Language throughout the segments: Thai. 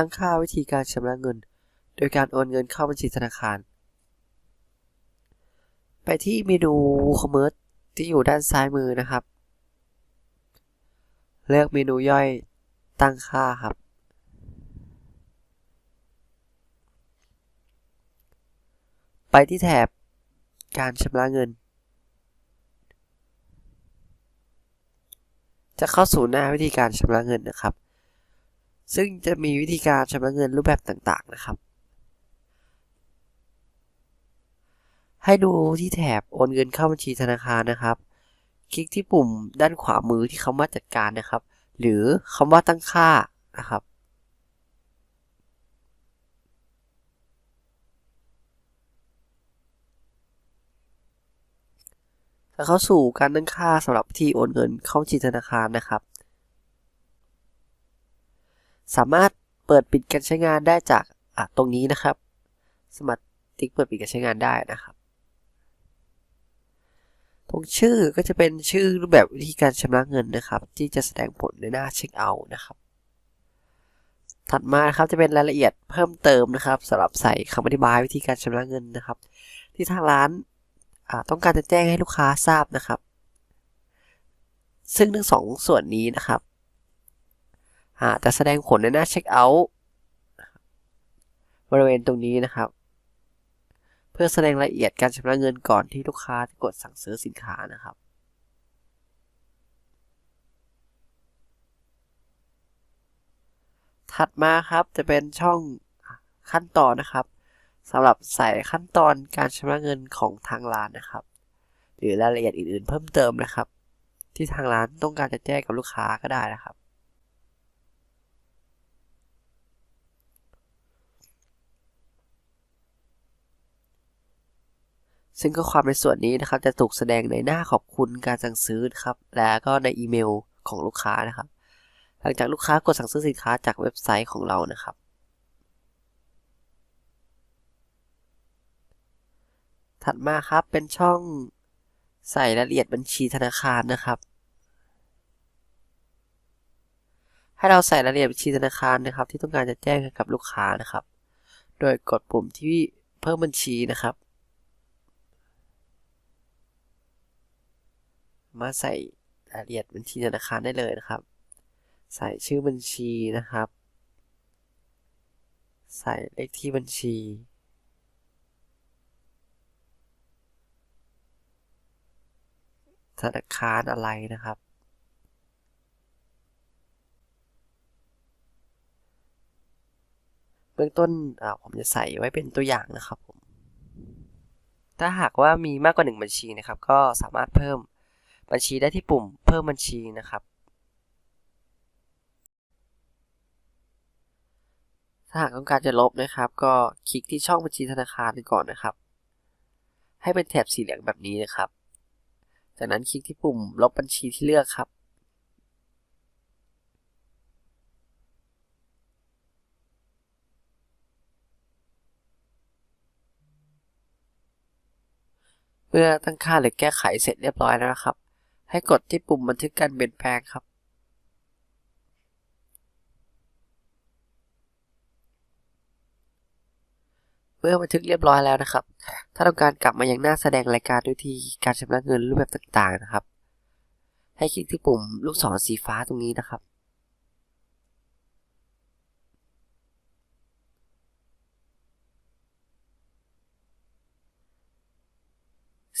ตั้งค่าวิธีการชำระเงิน โดยการโอนเงินเข้าบัญชีธนาคาร ไปที่เมนู WooCommerce ที่อยู่ด้านซ้ายมือนะครับ เลือกเมนูย่อยตั้งค่าครับ ไปที่แถบการชำระเงิน จะเข้าสู่หน้าวิธีการชำระเงินนะครับ ซึ่งจะมีวิธีการชำระเงินรูปแบบต่างๆนะครับ ให้ดูที่แถบโอนเงินเข้าบัญชีธนาคารนะครับ คลิกที่ปุ่มด้านขวามือที่คำว่าจัดการนะครับ หรือคำว่าตั้งค่านะครับจะเข้าสู่การตั้งค่าสำหรับที่โอนเงินเข้าบัญชีธนาคารนะครับ สามารถเปิดปิดการใช้งานได้จากตรงนี้นะครับ สมัครติ๊กเปิดปิดการใช้งานได้นะครับ ตรงชื่อก็จะเป็นชื่อรูปแบบวิธีการชำระเงินนะครับ ที่จะแสดงผลในหน้าเช็คเอาท์นะครับ ถัดมาครับจะเป็นรายละเอียดเพิ่มเติมนะครับสำหรับใส่คำอธิบายวิธีการชำระเงินนะครับ ที่ทางร้านต้องการจะแจ้งให้ลูกค้าทราบนะครับ ซึ่งทั้งสองส่วนนี้นะครับ จะแสดงผลในหน้าเช็คเอาท์บริเวณตรงนี้นะครับ เพื่อแสดงรายละเอียดการชำระเงินก่อนที่ลูกค้าจะกดสั่งซื้อสินค้านะครับถัดมาครับจะเป็นช่องขั้นตอนนะครับสำหรับใส่ขั้นตอนการชำระเงินของทางร้านนะครับ หรือรายละเอียดอื่นๆ เพิ่มเติมนะครับ ที่ทางร้านต้องการจะแจ้งกับลูกค้าก็ได้นะครับ ซึ่งข้อความในส่วนนี้นะครับจะถูกแสดงในหน้าขอบคุณการสั่งซื้อนะครับ และก็ในอีเมลของลูกค้านะครับ หลังจากลูกค้ากดสั่งซื้อสินค้าจากเว็บไซต์ของเรานะครับ ถัดมาครับเป็นช่องใส่รายละเอียดบัญชีธนาคารนะครับ ให้เราใส่รายละเอียดบัญชีธนาคารนะครับ ที่ต้องการจะแจ้งให้กับลูกค้านะครับ โดยกดปุ่มที่เพิ่มบัญชีนะครับ มาใส่รายละเอียดบัญชีธนาคารได้เลยนะครับ ใส่ชื่อบัญชีนะครับ ใส่เลขที่บัญชี ธนาคารอะไรนะครับเบื้องต้นผมจะใส่ไว้เป็นตัวอย่างนะครับผม ถ้าหากว่ามีมากกว่า 1 บัญชีนะครับ ก็สามารถเพิ่ม บัญชีได้ที่ปุ่มเพิ่มบัญชีนะครับ ถ้าหากต้องการจะลบนะครับ ก็คลิกที่ช่องบัญชีธนาคารก่อนนะครับ ให้เป็นแถบสีเหลืองแบบนี้นะครับ จากนั้นคลิกที่ปุ่มลบบัญชีที่เลือกครับเมื่อตั้งค่าหรือแก้ไขเสร็จเรียบร้อยแล้วนะครับ ให้กดที่ปุ่มบันทึกการเปลี่ยนแปลงครับ เมื่อบันทึกเรียบร้อยแล้วนะครับ ถ้าต้องการกลับมายังหน้าแสดงรายการด้วยที่การชำระเงินรูปแบบต่างๆนะครับ ให้คลิกที่ปุ่มลูกศรสีฟ้าตรงนี้นะครับ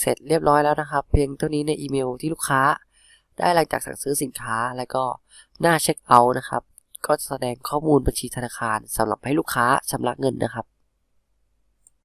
ร็จเรียบร้อยแล้วนะครับ เพียงเท่านี้ในอีเมลที่ลูกค้า ได้หลังจากสั่งซื้อสินค้าแล้วก็หน้าเช็คเอาท์นะครับ ก็จะแสดงข้อมูลบัญชีธนาคารสำหรับให้ลูกค้าชำระเงินนะครับ